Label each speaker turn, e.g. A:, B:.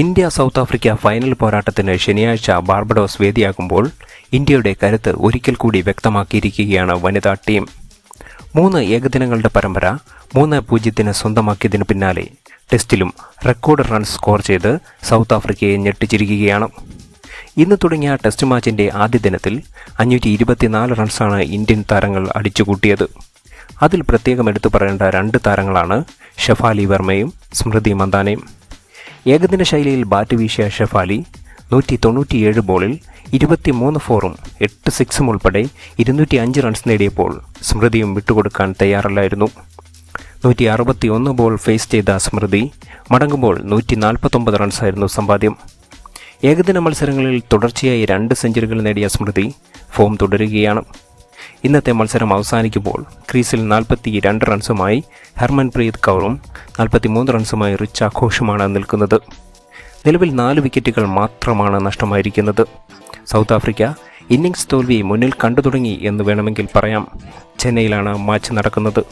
A: India south Africa final പോരാട്ടത്തിന് ശനിയാഴ്ച Barbados വേദിയാകുമ്പോൾ ഇന്ത്യയുടെ കരുത്ത് ഒരിക്കൽ കൂടി വ്യക്തമാക്കിയിരിക്കുകയാണ് വനിതാ ടീം. മൂന്ന് ഏകദിനങ്ങളുടെ പരമ്പര മൂന്ന് പൂജ്യത്തിന് സ്വന്തമാക്കിയതിന് പിന്നാലെ ടെസ്റ്റിലും റെക്കോർഡ് റൺസ് സ്കോർ ചെയ്ത് സൗത്ത് ആഫ്രിക്കയെ ഞെട്ടിച്ചിരിക്കുകയാണ്. ഇന്ന് തുടങ്ങിയ ടെസ്റ്റ് മാച്ചിന്റെ ആദ്യ ദിനത്തിൽ അഞ്ഞൂറ്റി ഇരുപത്തിനാല് റൺസാണ് ഇന്ത്യൻ താരങ്ങൾ അടിച്ചുകൂട്ടിയത്. അതിൽ പ്രത്യേകം എടുത്തു പറയേണ്ട രണ്ട് താരങ്ങളാണ് ഷഫാലി വർമ്മയും സ്മൃതി മന്ദാനയും. ഏകദിന ശൈലിയിൽ ബാറ്റ് വീശിയ ഷെഫാലി നൂറ്റി തൊണ്ണൂറ്റിയേഴ് ബോളിൽ ഇരുപത്തിമൂന്ന് ഫോറും എട്ട് സിക്സും ഉൾപ്പെടെ ഇരുന്നൂറ്റി അഞ്ച് റൺസ് നേടിയപ്പോൾ സ്മൃതിയും വിട്ടുകൊടുക്കാൻ തയ്യാറല്ലായിരുന്നു. നൂറ്റി അറുപത്തി ഒന്ന് ബോൾ ഫേസ് ചെയ്ത സ്മൃതി മടങ്ങുമ്പോൾ നൂറ്റി നാൽപ്പത്തൊമ്പത് റൺസായിരുന്നു സമ്പാദ്യം. ഏകദിന മത്സരങ്ങളിൽ തുടർച്ചയായി രണ്ട് സെഞ്ചുറികൾ നേടിയ സ്മൃതി ഫോം തുടരുകയാണ്. ഇന്നത്തെ മത്സരം അവസാനിക്കുമ്പോൾ ക്രീസിൽ നാൽപ്പത്തി രണ്ട് റൺസുമായി ഹർമൻപ്രീത് കൗറും നാൽപ്പത്തിമൂന്ന് റൺസുമായി റിച്ച ഘോഷുമാണ് നിൽക്കുന്നത്. നിലവിൽ നാല് വിക്കറ്റുകൾ മാത്രമാണ് നഷ്ടമായിരിക്കുന്നത്. സൗത്ത് ആഫ്രിക്ക ഇന്നിംഗ്സ് തോൽവി മുന്നിൽ കണ്ടു തുടങ്ങി എന്ന് വേണമെങ്കിൽ പറയാം. ചെന്നൈയിലാണ് മാച്ച് നടക്കുന്നത്.